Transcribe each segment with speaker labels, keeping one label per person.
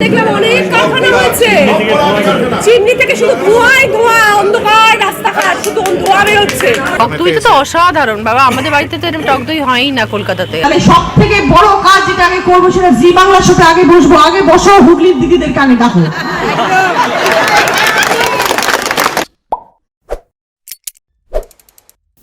Speaker 1: দেখলাম অনেক কারখানা হয়েছে। চিমনি থেকে শুধু ধোঁয়াই ধোঁয়া অন্ধকার রাস্তাঘাট শুধু ধোঁয়া বেরোচ্ছে
Speaker 2: টক দইটা তো অসাধারণ বাবা আমাদের বাড়িতে তো এরকম টক দই হয়ই না কলকাতাতে।
Speaker 3: তাহলে সব থেকে বড় কাজ যেটা আমি করব সেটা জি বাংলার সাথে আগে বসবো আগে বসো হুগলির দিদিদেরকে আগে ডাকো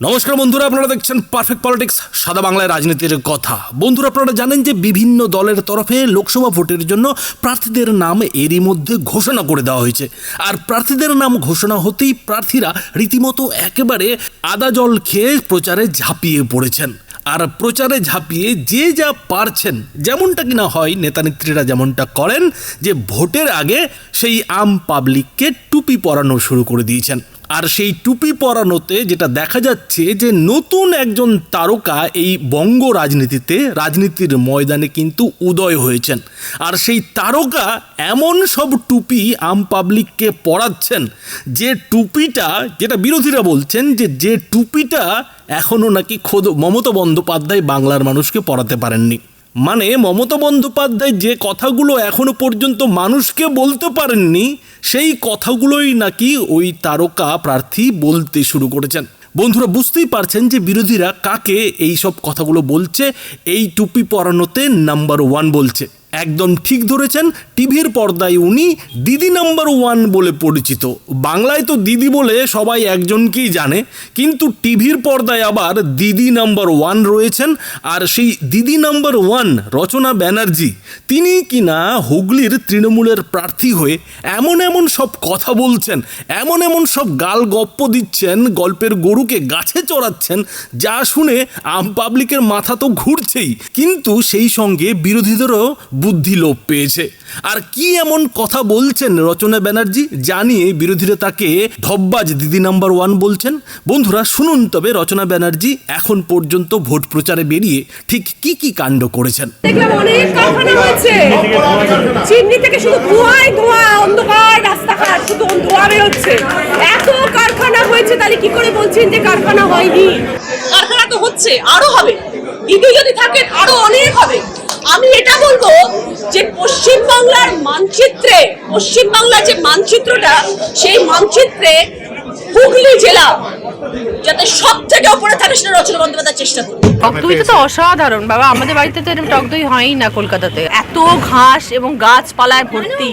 Speaker 4: নমস্কার বন্ধুরা, আপনারা দেখছেন পারফেক্ট পলিটিক্স সাদা বাংলায় রাজনীতির কথা। বন্ধুরা, আপনারা জানেন যে বিভিন্ন দলের তরফে লোকসভা ভোটের জন্য প্রার্থীদের নাম এরই মধ্যে ঘোষণা করে দেওয়া হয়েছে। আর প্রার্থীদের নাম ঘোষণা হতেই প্রার্থীরা রীতিমতো একেবারে আদা জল খেয়ে প্রচারে ঝাঁপিয়ে পড়েছেন। আর প্রচারে ঝাঁপিয়ে যে যা পারছেন, যেমনটা কিনা হয় নেতানেত্রীরা যেমনটা করেন, যে ভোটের আগে সেই আম পাবলিককে টুপি পরানো শুরু করে দিয়েছেন। আর সেই টুপি পরানোতে যেটা দেখা যাচ্ছে যে নতুন একজন তারকা এই বঙ্গ রাজনীতিতে, রাজনীতির ময়দানে কিন্তু উদয় হয়েছেন। আর সেই তারকা এমন সব টুপি আম পাবলিককে পরাচ্ছেন যে টুপিটা, যেটা বিরোধীরা বলছেন যে যে টুপিটা এখনও নাকি খোদ মমতা বন্দ্যোপাধ্যায় বাংলার মানুষকে পরাতে পারেননি। মানে মমতা বন্দ্যোপাধ্যায় যে কথাগুলো এখনও পর্যন্ত মানুষকে বলতে পারেননি, সেই কথাগুলোই নাকি ওই তারকা প্রার্থী বলতে শুরু করেছেন। বন্ধুরা, বুঝতেই পারছেন যে বিরোধীরা কাকে এই সব কথাগুলো বলছে, এই টুপি পরানোতে নাম্বার ওয়ান বলছে। একদম ঠিক ধরেছেন টিভির পর্দায় উনি দিদি নাম্বার ওয়ান বলে পরিচিত। বাংলায় তো দিদি বলে সবাই একজনকেই জানে, কিন্তু টিভির পর্দায় আবার দিদি নাম্বার ওয়ান রয়েছেন, আর সেই দিদি নাম্বার ওয়ান রচনা ব্যানার্জি, তিনি কিনা হুগলির তৃণমূলের প্রার্থী হয়ে এমন এমন সব কথা বলছেন, এমন এমন সব গাল গপ্প দিচ্ছেন, গল্পের গরুকে গাছে চড়াচ্ছেন, যা শুনে আম পাবলিকের মাথা তো ঘুরছেই। কিন্তু সেই সঙ্গে বিরোধীদেরও বুদ্ধি লোপ পেয়েছে। আর কি এমন কথা বলছেন রচনা ব্যানার্জি? জানিয়ে বিরোধীরা তাকে ধব্বাজ দিদি নাম্বার ওয়ান বলছেন। বন্ধুরা শুনুন তবে রচনা ব্যানার্জি এখন পর্যন্ত ভোট প্রচারে বেরিয়ে ঠিক কি কি কাণ্ড করেছেন?
Speaker 1: দেখলাম অনেক কারখানা হয়েছে। চিমনি থেকে শুধু ধোঁয়াই ধোঁয়া অন্ধকার রাস্তাঘাট শুধু ধোঁয়া বেরোচ্ছে এত কারখানা হয়েছে তাহলে কি করে বলছেন যে কারখানা হয়নি? কারখানা তো হচ্ছে আরও হবে। দিদি যদি থাকেন আরও অনেক হবে। আমি এটা বলব যে পশ্চিম বাংলার মানচিত্রে পশ্চিম বাংলার যে মানচিত্রটা সেই মানচিত্রে হুগলি জেলা যাতে সব থেকে উপরে থাকে সেটা রচনা বন্দ্যোপাধ্যায় চেষ্টা করবে
Speaker 2: টক দইটা তো অসাধারণ। বাবা আমাদের বাড়িতে তো এরকম টক দই হয়ই না কলকাতাতে। এত ঘাস এবং গাছপালায় ভর্তি।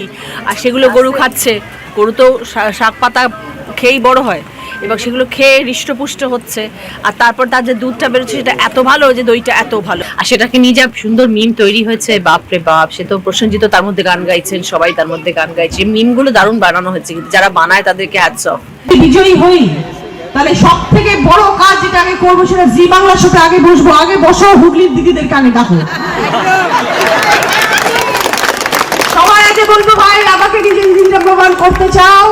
Speaker 2: আর সেগুলো গরু খাচ্ছে। গরু তো শাক পাতা খেয়েই বড় হয়। এবং সেগুলো খেয়ে হৃষ্টপুষ্ট হচ্ছে। আর তারপর তার যে দুধটা বেরোচ্ছে সেটা এত ভালো যে দইটা এত ভালো। আর সেটাকে নিয়ে যা সুন্দর মিম তৈরি হয়েছে, বাপরে বাপ, সে তো প্রসেনজিৎ তার মধ্যে গান গাইছেন, সবাই তার মধ্যে গান গাইছে। মিমগুলো দারুণ বানানো হয়েছে, কিন্তু যারা বানায় তাদেরকে হ্যাটস অফ
Speaker 3: বিজয়ী হই, তাহলে সব থেকে বড় কাজ যেটা আমি করব সেটা জি বাংলার সাথে আগে বসবো। আগে বসো, হুগলির দিদিদেরকে আগে ডাকো সবাই আগে বলব, ভাই, আমাকে দিদি দিদি নাম্বার ওয়ান করতে চাও।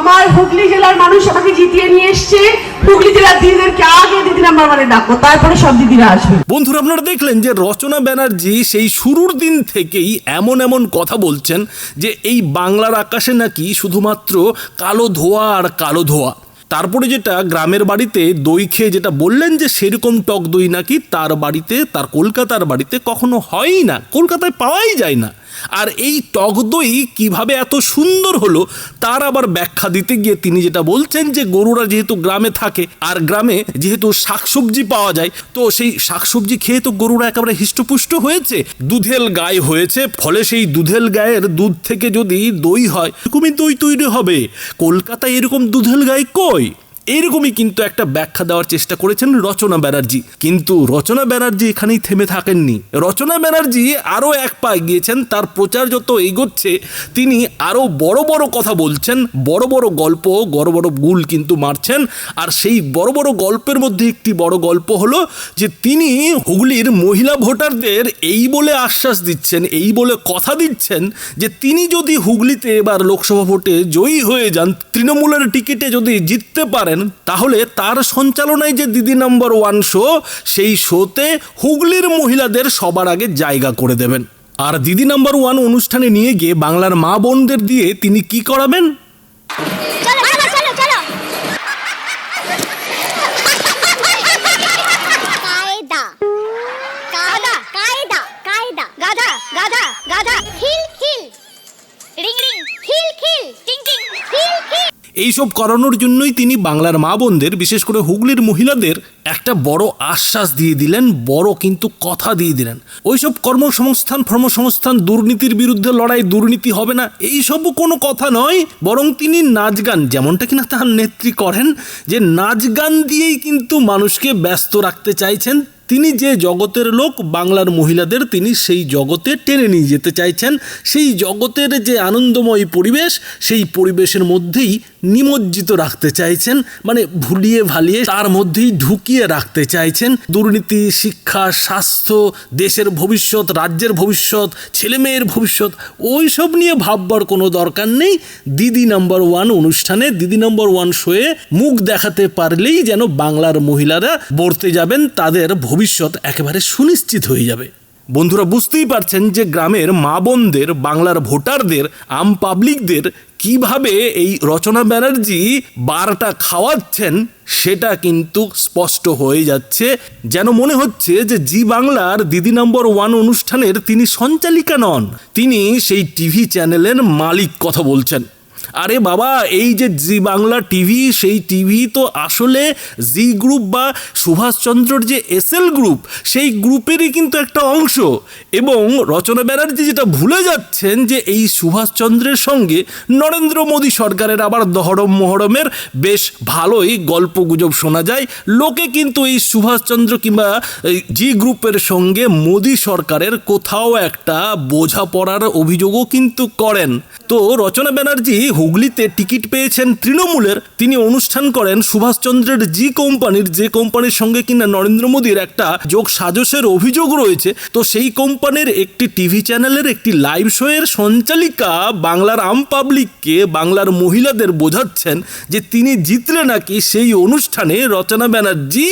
Speaker 3: আমার হুগলি জেলার মানুষ আমাকে জিতিয়ে নিয়ে এসছে। হুগলি জেলার দিদিদেরকে আগে দিদি নাম্বার ওয়ানে ডাকো তারপরে সব দিদিরা আসবে।
Speaker 4: বন্ধুরা, আপনারা দেখলেন যে রচনা ব্যানার্জি সেই শুরুর দিন থেকেই এমন এমন কথা বলছেন যে এই বাংলার আকাশে নাকি শুধুমাত্র কালো ধোয়া আর কালো ধোয়া। তারপরে যেটা গ্রামের বাড়িতে দই খেয়ে যেটা বললেন যে সেরকম টক দই নাকি তার বাড়িতে, তার কলকাতার বাড়িতে কখনো হয়ই না। কলকাতায় পাওয়াই যায় না। আর এই টক দই কীভাবে এত সুন্দর হলো, তার আবার ব্যাখ্যা দিতে গিয়ে তিনি যেটা বলছেন যে গরুরা যেহেতু গ্রামে থাকে আর গ্রামে যেহেতু শাকসবজি পাওয়া যায়, তো সেই শাকসবজি খেয়ে তো গরুরা একেবারে হিষ্টপুষ্ট হয়েছে। দুধেল গায়ে হয়েছে, ফলে সেই দুধেল গায়ের দুধ থেকে যদি দই হয়, এরকমই দই তৈরি হবে। কলকাতায় এরকম দুধেল গায়ে কই? এইরকমই কিন্তু একটা ব্যাখ্যা দেওয়ার চেষ্টা করেছেন রচনা ব্যানার্জি। কিন্তু রচনা ব্যানার্জি এখানেই থেমে থাকেননি। রচনা ব্যানার্জি আরও এক পা গিয়েছেন তার প্রচার যত এগোচ্ছে, তিনি আরও বড় বড় কথা বলছেন, বড় বড় গল্প, বড় বড় গুল কিন্তু মারছেন। আর সেই বড় বড় গল্পের মধ্যে একটি বড় গল্প হলো যে, তিনি হুগলির মহিলা ভোটারদের এই বলে আশ্বাস দিচ্ছেন, এই বলে কথা দিচ্ছেন যে, তিনি যদি হুগলিতে এবার লোকসভা ভোটে জয়ী হয়ে যান, তৃণমূলের টিকিটে যদি জিততে পারেন তাহলে তার সঞ্চালনায় যে দিদি নাম্বার ওয়ান শো, সেই শোতে হুগলির মহিলাদের সবার আগে জায়গা করে দেবেন। আর দিদি নাম্বার ওয়ান অনুষ্ঠানে নিয়ে গিয়ে বাংলার মা বোনদের দিয়ে তিনি কি করাবেন?
Speaker 5: গাধা গাধা গাধা।
Speaker 4: এইসব করানোর জন্যই তিনি বাংলার মা বোনদের, বিশেষ করে হুগলির মহিলাদের, একটা বড় আশ্বাস দিয়ে দিলেন, বড় কিন্তু কথা দিয়ে দিলেন। ওইসব কর্মসংস্থান, ফর্মসংস্থান, দুর্নীতির বিরুদ্ধে লড়াই, দুর্নীতি হবে না এইসবও কোনো কথা নয়, বরং তিনি নাচ গান, যেমনটা কিনা তার নেত্রী করেন, যে নাচ গান দিয়েই কিন্তু মানুষকে ব্যস্ত রাখতে চাইছেন তিনি যে জগতের লোক, বাংলার মহিলাদের তিনি সেই জগতে টেনে নিয়ে যেতে চাইছেন। সেই জগতের যে আনন্দময় পরিবেশ, সেই পরিবেশের মধ্যেই নিমজ্জিত রাখতে চাইছেন মানে ভুলিয়ে ভালিয়ে তার মধ্যেই ঢুকিয়ে রাখতে চাইছেন। দুর্নীতি, শিক্ষা, স্বাস্থ্য, দেশের ভবিষ্যৎ, রাজ্যের ভবিষ্যৎ, ছেলেমেয়ের ভবিষ্যৎ ওই সব নিয়ে ভাববার কোনো দরকার নেই। দিদি নাম্বার ওয়ান অনুষ্ঠানে, দিদি নাম্বার ওয়ান শোয়ে মুখ দেখাতে পারলেই যেন বাংলার মহিলারা বর্তে যাবেন, তাদের ভবিষ্যৎ একেবারে সুনিশ্চিত হয়ে যাবে। বন্ধুরা, বুঝতেই পারছেন যে গ্রামের মা বোনদের, বাংলার ভোটারদের, আম পাবলিকদের কীভাবে এই রচনা ব্যানার্জি বারটা খাওয়াচ্ছেন, সেটা কিন্তু স্পষ্ট হয়ে যাচ্ছে। যেন মনে হচ্ছে যে জি বাংলার দিদি নম্বর ওয়ান অনুষ্ঠানের তিনি সঞ্চালিকা নন, তিনি সেই টিভি চ্যানেলের মালিক কথা বলছেন। আরে বাবা, এই যে জি বাংলা টিভি, সেই টিভি তো আসলে জি গ্রুপ বা সুভাষচন্দ্রর যে এস এল গ্রুপ, সেই গ্রুপেরই কিন্তু একটা অংশ। এবং রচনা ব্যানার্জি যেটা ভুলে যাচ্ছেন যে এই সুভাষচন্দ্রের সঙ্গে নরেন্দ্র মোদী সরকারের আবার দহরম মহরমের বেশ ভালোই গল্প গুজব শোনা যায়। লোকে কিন্তু এই সুভাষচন্দ্র কিংবা জি গ্রুপের সঙ্গে মোদী সরকারের কোথাও একটা বোঝাপড়ার অভিযোগও কিন্তু করেন। তো রচনা ব্যানার্জি হুগলিতে টিকিট পেয়েছেন তৃণমূলের। তিনি অনুষ্ঠান করেন সুভাষচন্দ্রের জি কোম্পানির, যে কোম্পানির সঙ্গে কিনা নরেন্দ্র মোদীর একটা যোগ সাজসের অভিযোগ রয়েছে। তো সেই কোম্পানির একটি টিভি চ্যানেলের একটি লাইভ শোয়ের সঞ্চালিকা বাংলার আম পাবলিককে বাংলার মহিলাদের বোঝাচ্ছেন যে তিনি জিতলে নাকি সেই অনুষ্ঠানে রচনা ব্যানার্জি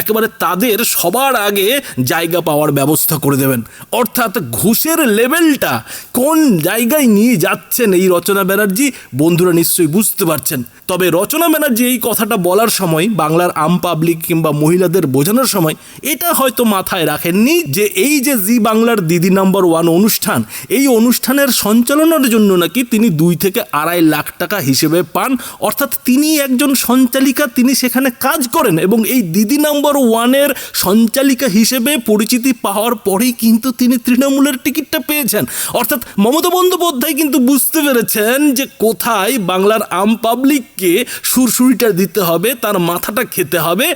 Speaker 4: একেবারে তাদের সবার আগে জায়গা পাওয়ার ব্যবস্থা করে দেবেন। অর্থাৎ ঘুষের লেভেলটা কোন জায়গায় নিয়ে যাচ্ছেন এই রচনা ব্যানার্জি বন্ধুরা নিশ্চয়ই বুঝতে পারছেন। তবে রচনা ব্যানার্জি এই কথাটা বলার সময়, বাংলার আম পাবলিক কিংবা মহিলাদের বোঝানোর সময়, এটা হয়তো মাথায় রাখেননি যে এই যে জি বাংলার দিদি নাম্বার ওয়ান অনুষ্ঠান, এই অনুষ্ঠানের সঞ্চালনার জন্য নাকি তিনি দুই থেকে আড়াই লাখ টাকা হিসেবে পান। অর্থাৎ তিনি একজন সঞ্চালিকা, তিনি সেখানে কাজ করেন এবং এই দিদি নাম্বার ওয়ানের সঞ্চালিকা হিসেবে পরিচিতি পাওয়ার পরেই কিন্তু তিনি তৃণমূলের টিকিটটা পেয়েছেন। অর্থাৎ মমতা বন্দ্যোপাধ্যায় কিন্তু বুঝতে পেরেছেন যে কোথায় বাংলার আম পাবলিককে সুরসুরিটা দিতে হবে, তার মাথাটা খেতে হবে,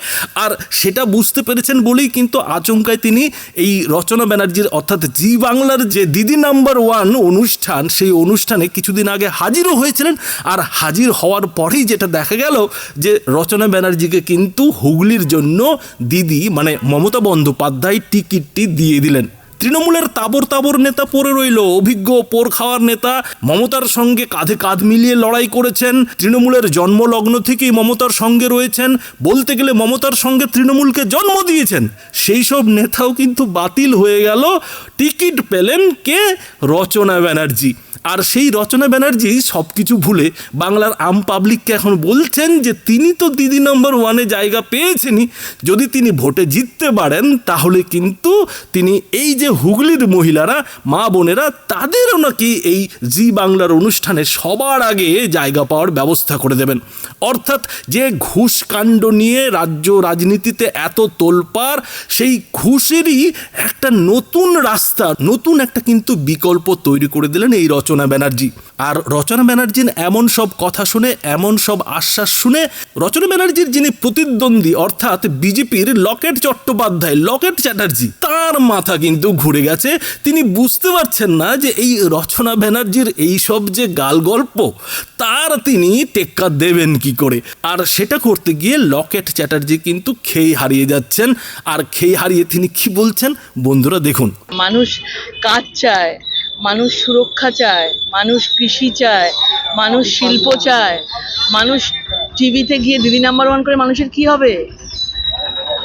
Speaker 4: আর সেটা বুঝতে পেরেছেন বলেই কিন্তু আচমকায় তিনি এই রচনা ব্যানার্জির অর্থাৎ জি বাংলার যে দিদি নাম্বার ওয়ান অনুষ্ঠান, সেই অনুষ্ঠানে কিছুদিন আগে হাজিরও হয়েছিলেন, আর হাজির হওয়ার পরেই যেটা দেখা গেল যে রচনা ব্যানার্জিকে কিন্তু হুগলির জন্য দিদি মানে মমতা বন্দ্যোপাধ্যায় টিকিটটি দিয়ে দিলেন। তৃণমূলের তাবর তাবর নেতা পড়ে রইল। অভিজ্ঞ পোর খাওয়ার নেতা মমতার সঙ্গে কাঁধে কাঁধ মিলিয়ে লড়াই করেছেন। তৃণমূলের জন্মলগ্ন থেকেই মমতার সঙ্গে রয়েছেন। বলতে গেলে মমতার সঙ্গে তৃণমূলকে জন্ম দিয়েছেন। সেই সব নেতাও কিন্তু বাতিল হয়ে গেল। টিকিট পেলেন কে? রচনা ব্যানার্জি। আর সেই রচনা ব্যানার্জি সব কিছু ভুলে বাংলার আম পাবলিককে এখন বলছেন যে, তিনি তো দিদি নম্বর ওয়ানে জায়গা পেয়েছেনই। যদি তিনি ভোটে জিততে পারেন, তাহলে কিন্তু তিনি এই যে হুগলির মহিলারা, মা বোনেরা, তাদেরও নাকি এই জি বাংলার অনুষ্ঠানে সবার আগে জায়গা পাওয়ার ব্যবস্থা করে দেবেন। অর্থাৎ যে ঘুষকাণ্ড নিয়ে রাজ্য রাজনীতিতে এত তোলপাড়, সেই ঘুষেরই একটা নতুন রাস্তা, নতুন একটা কিন্তু বিকল্প তৈরি করে দিলেন এই রচনা ব্যানার্জি। আর রচনা ব্যানার্জির এমন সব কথা শুনে, এমন সব আশ্বাস শুনে রচনা ব্যানার্জির যিনি প্রতিদ্বন্দ্বী, অর্থাৎ বিজেপির লকেট চট্টোপাধ্যায়, লকেট চ্যাটার্জি, তার মাথা কিন্তু ঘুরে গেছে। তিনি বুঝতে পারছেন না যে এই রচনা ব্যানার্জির এই সব যে গাল গল্প, তার তিনি টেক্কা দেবেন কি করে? আর সেটা করতে গিয়ে লকেট চ্যাটার্জি কিন্তু খেই হারিয়ে যাচ্ছেন। আর খেই হারিয়ে তিনি কি বলছেন? বন্ধুরা দেখুন।
Speaker 2: মানুষ কাজ চায়। মানুষ সুরক্ষা চায়, মানুষ কৃষি চায়, মানুষ শিল্প চায়, মানুষ টিভিতে গিয়ে দিদি নাম্বার ওয়ান করে মানুষের কি হবে?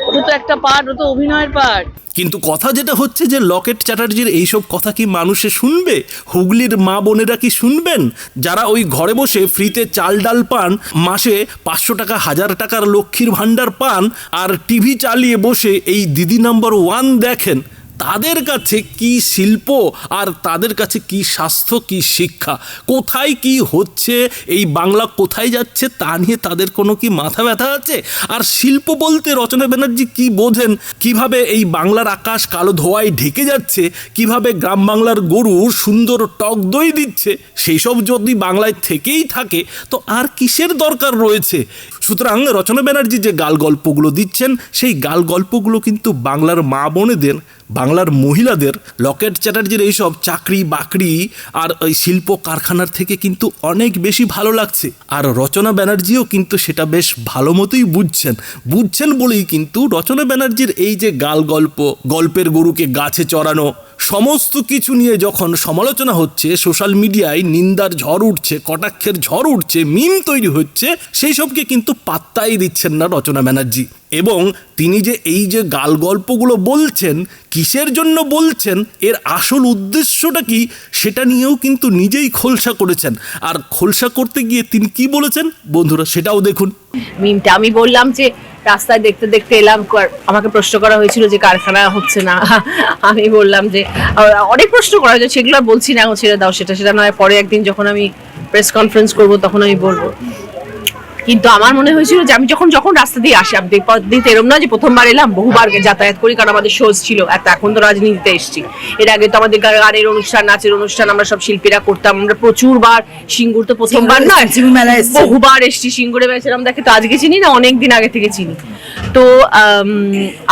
Speaker 2: ওটা তো একটা পার্ট ও তো অভিনয়ের পার্ট
Speaker 4: কিন্তু কথা যেটা হচ্ছে যে লকেট চ্যাটার্জির এইসব কথা কি মানুষে শুনবে? হুগলির মা বোনেরা কি শুনবেন? যারা ওই ঘরে বসে ফ্রিতে চাল ডাল পান, মাসে পাঁচশো টাকা, হাজার টাকার লক্ষ্মীর ভাণ্ডার পান, আর টিভি চালিয়ে বসে এই দিদি নাম্বার ওয়ান দেখেন। তাদের কাছে কি শিল্প আর তাদের কাছে কি স্বাস্থ্য, কি শিক্ষা? কোথায় কি হচ্ছে? এই বাংলা কোথায় যাচ্ছে? তা নিয়ে তাদের কোনো কি মাথা ব্যথা আছে? আর শিল্প বলতে রচনা ব্যানার্জি কি বোঝেন? কীভাবে এই বাংলার আকাশ কালো ধোয়ায় ঢেকে যাচ্ছে? কীভাবে গ্রাম বাংলার গরু সুন্দর টক দই দিচ্ছে? সেই সব যদি বাংলায় থেকেই থাকে, তো আর কিসের দরকার রয়েছে? সুতরাং রচনা ব্যানার্জি যে গাল গল্পগুলো দিচ্ছেন, সেই গাল গল্পগুলো কিন্তু বাংলার মা বোনেদের, বাংলার মহিলাদের, লকেট চ্যাটার্জির এইসব চাকরি, বাকরি আর ওই শিল্প কারখানার থেকে কিন্তু অনেক বেশি ভালো লাগছে। আর রচনা ব্যানার্জিও কিন্তু সেটা বেশ ভালো মতোই বুঝছেন। বুঝছেন বলেই কিন্তু রচনা ব্যানার্জির এই যে গাল গল্প, গল্পের গরুকে গাছে চড়ানো, সমস্ত কিছু নিয়ে যখন সমালোচনা হচ্ছে, সোশ্যাল মিডিয়ায় নিন্দার ঝড় উঠছে, কটাক্ষের ঝড় উঠছে, মিম তৈরি হচ্ছে, সেই সবকে কিন্তু পাত্তাই দিচ্ছেন না রচনা ব্যানার্জি। এবং তিনি যে এই যে গাল গল্পগুলো বলছেন, কিসের জন্য বলছেন, এর আসল উদ্দেশ্যটা কি, সেটা নিয়েও কিন্তু নিজেই খোলসা করেছেন। আর খোলসা করতে গিয়ে তিনি কি বলেছেন? বন্ধুরা, সেটাও দেখুন।
Speaker 2: মিমটা, আমি বললাম যে রাস্তায় দেখতে দেখতে এলাম আমাকে প্রশ্ন করা হয়েছিল যে কারখানা হচ্ছে না। আমি বললাম যে অনেক প্রশ্ন করা হয়েছে, সেগুলো বলছি না ছেড়ে দাও, সেটা সেটা নয়। পরে একদিন যখন আমি প্রেস কনফারেন্স করব, তখন আমি বলব। কিন্তু আমার মনে হয়েছিল যে আমি যখন যখন রাস্তা দিয়ে আসি আমি দিতে এরম না যে প্রথমবার এলাম বহুবার যাতায়াত করি কারণ আমাদের শোজ ছিল। এত এখন তো রাজনীতিতে এসেছি। এর আগে তো আমাদের গানের অনুষ্ঠান নাচের অনুষ্ঠান আমরা সব শিল্পীরা করতাম। আমরা প্রচুর বার সিঙ্গুর তো প্রথমবার নয় বহুবার এসেছি সিঙ্গুরে বেছিলাম দেখে তো আজকে চিনি না অনেক দিন আগে থেকে চিনি। তো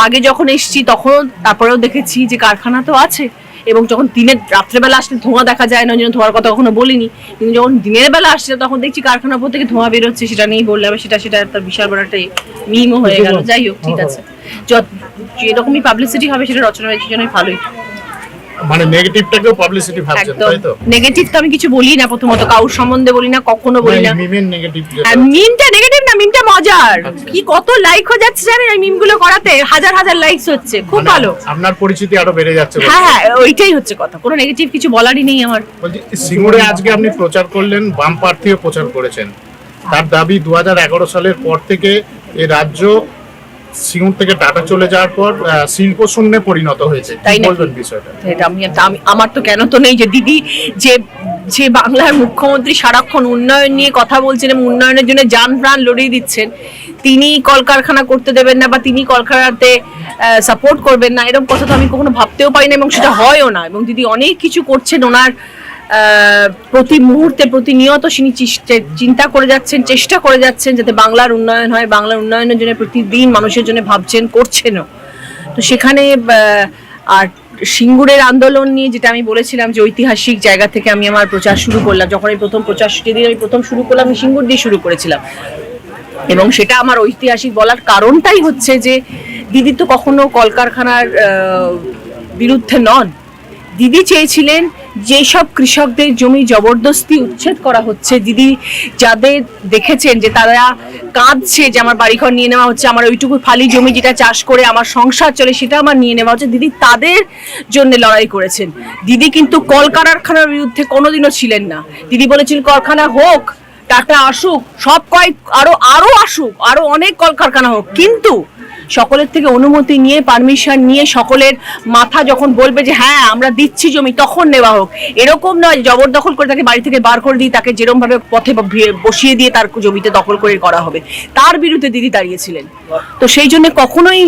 Speaker 2: আগে যখন এসেছি তখন তারপরেও দেখেছি যে কারখানা তো আছে। এবং যখন দিনের রাত্রেবেলা আসলে ধোঁয়া দেখা যায় না ওই জন্য ধোঁয়ার কথা কখনো বলিনি। কিন্তু যখন দিনের বেলা আসছে তখন দেখছি কারখানার উপর থেকে ধোঁয়া বেরোচ্ছে সেটা নিয়েই বললাম সেটা সেটা একটা বিশাল বড় একটা মিমও হয়ে গেল। যাই হোক ঠিক আছে। যত যেরকমই পাবলিসিটি হবে সেটা রচনা হয়েছে জন্যই ভালোই।
Speaker 6: মানে নেগেটিভটাকেও পাবলিসিটি ভাবছেন তাই তো?
Speaker 2: নেগেটিভ তো আমি কিছু বলি না প্রথমত কাউর সম্বন্ধে বলি না কখনো বলি না
Speaker 6: মিমের নেগেটিভ
Speaker 2: মিমটা নেগেটিভ না মিমটা মজার। কি কত লাইক হয়ে যাচ্ছে জানেন এই মিমগুলো করাতে? হাজার হাজার লাইকস হচ্ছে খুব
Speaker 6: মানে
Speaker 2: ভালো।
Speaker 6: আপনার পরিচিতি আরও বেড়ে যাচ্ছে
Speaker 2: হ্যাঁ হ্যাঁ ওইটাই হচ্ছে কথা কোনো নেগেটিভ কিছু বলারই নেই আমার।
Speaker 6: বলছি সিঙ্গুরে আজকে আপনি প্রচার করলেন বাম প্রার্থীও প্রচার করেছেন। তার দাবি দু হাজার এগারো সালের পর থেকে এই রাজ্য সিঙ্গুর থেকে টাটা চলে যাওয়ার পর শিল্প শূন্যে পরিণত হয়েছে।
Speaker 2: তাই
Speaker 6: বলবেন বিষয়টা?
Speaker 2: এটা আমি আমার তো কেন তো নেই যে দিদি যে যে বাংলার মুখ্যমন্ত্রী সারাক্ষণ উন্নয়ন নিয়ে কথা বলছেন এবং উন্নয়নের জন্য যান প্রাণ লড়িয়ে দিচ্ছেন তিনি কলকারখানা করতে দেবেন না বা তিনি কলকারখানাতে সাপোর্ট করবেন না এরকম কথা তো আমি কখনো ভাবতেও পারি না এবং সেটা হয়ও না। এবং দিদি অনেক কিছু করছেন ওনার প্রতি মুহূর্তে প্রতিনিয়ত তিনি চিন্তা করে যাচ্ছেন, চেষ্টা করে যাচ্ছেন যাতে বাংলার উন্নয়ন হয়, বাংলার উন্নয়নের জন্য প্রতিদিন মানুষের জন্য ভাবছেন, করছেনও। তো সেখানে আর সিঙ্গুরের আন্দোলন নিয়ে যেটা আমি বলেছিলাম যে ঐতিহাসিক জায়গা থেকে আমি আমার প্রচার শুরু করলাম, যখন আমি প্রথম প্রচার, যেদিন আমি প্রথম শুরু করলাম, আমি সিঙ্গুর দিয়ে শুরু করেছিলাম। এবং সেটা আমার ঐতিহাসিক বলার কারণটাই হচ্ছে যে দিদি তো কখনো কলকারখানার বিরুদ্ধে নন। দিদি চেয়েছিলেন যেসব কৃষকদের জমি জবরদস্তি উচ্ছেদ করা হচ্ছে, দিদি যাদের দেখেছেন যে তারা কাঁদছে যে আমার বাড়িঘর নিয়ে নেওয়া হচ্ছে, আমার ওইটুকু ফালি জমি যেটা চাষ করে আমার সংসার চলে সেটা আমার নিয়ে নেওয়া হচ্ছে, দিদি তাদের জন্য লড়াই করেছেন। দিদি কিন্তু কলকারখানার বিরুদ্ধে কোনোদিনও ছিলেন না। দিদি বলেছিলেন কারখানা হোক, টাটা আসুক, সব কয়েক, আরও আরও আসুক, আরও অনেক কলকারখানা হোক। কিন্তু সকলের থেকে অনুমতি নিয়ে পারমিশন নিয়ে সকলের মাথা যখন বলবে যে হ্যাঁ আমরা দিচ্ছি জমি, তখন নেওয়া হোক। এরকম নয়, জবরদখল করে তাকে বাড়ি থেকে বার করে দিয়ে তাকে যেরকম ভাবে পথে বসিয়ে দিয়ে তার জমিতে দখল করে করা হবে। তার বিরুদ্ধে দিদি দাঁড়িয়েছিলেন। তো সেই জন্য কখনোই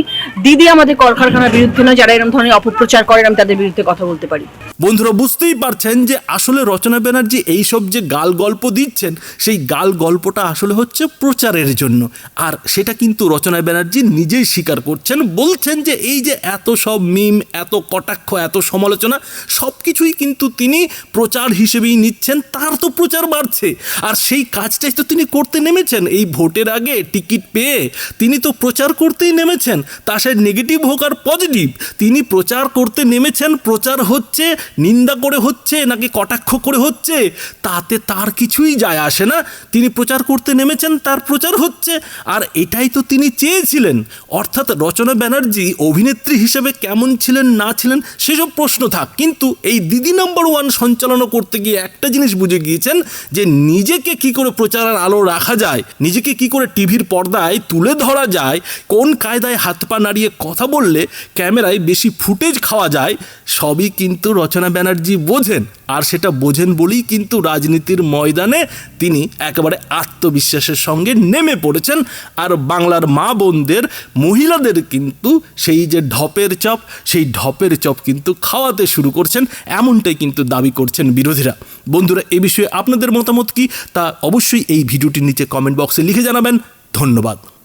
Speaker 2: দিদি আমাদের কলকারখানার বিরুদ্ধে নয়, যারা এরকম ধরনের অপপ্রচার করেন আমি তাদের বিরুদ্ধে কথা বলতে পারি।
Speaker 4: বন্ধুরা, বুঝতেই পারছেন যে আসলে রচনা ব্যানার্জি এইসব যে গাল গল্প দিচ্ছেন, সেই গাল গল্পটা আসলে হচ্ছে প্রচারের জন্য। আর সেটা কিন্তু রচনা ব্যানার্জি নিজেই স্বীকার করছেন, বলছেন যে এই যে এত সব মিম, এত কটাক্ষ, এত সমালোচনা সব কিছুই কিন্তু তিনি প্রচার হিসেবেই নিচ্ছেন, তার তো প্রচার বাড়ছে। আর সেই কাজটাই তো তিনি করতে নেমেছেন। এই ভোটের আগে টিকিট পেয়ে তিনি তো প্রচার করতেই নেমেছেন, তা সে নেগেটিভ হোক আর পজিটিভ, তিনি প্রচার করতে নেমেছেন, প্রচার হচ্ছে, নিন্দা করে হচ্ছে, নাকি কটাক্ষ করে হচ্ছে, তাতে তার কিছুই যায় আসে না। তিনি প্রচার করতে নেমেছেন, তার প্রচার হচ্ছে, আর এটাই তো তিনি চেয়েছিলেন। অর্থাৎ রচনা ব্যানার্জি, অভিনেত্রী হিসেবে কেমন ছিলেন, না ছিলেন, সেসব প্রশ্ন থাক। কিন্তু এই দিদি নাম্বার ওয়ান সঞ্চালনা করতে গিয়ে একটা জিনিস বুঝে গিয়েছেন, যে নিজেকে কি করে প্রচারের আলো রাখা যায়, নিজেকে কি করে টিভির পর্দায় তুলে ধরা যায়, কোন কায়দায় হাত পা নাড়িয়ে কথা বললে ক্যামেরায় বেশি ফুটেজ খাওয়া যায়, সবই কিন্তু রচনা ব্যানার্জি বোঝেন। আর সেটা বোঝেন বলেই কিন্তু রাজনীতির ময়দানে তিনি একেবারে আত্মবিশ্বাসের সঙ্গে নেমে পড়েছেন। আর বাংলার মা বোনদের, মহিলাদের কিন্তু সেই যে ঢপের চপ, সেই ঢপের চপ কিন্তু খাওয়াতে শুরু করছেন, এমনটাই কিন্তু দাবি করছেন বিরোধীরা। বন্ধুরা, এ বিষয়ে আপনাদের মতামত কি? তা অবশ্যই এই ভিডিওটির নিচে কমেন্ট বক্সে লিখে জানাবেন। ধন্যবাদ।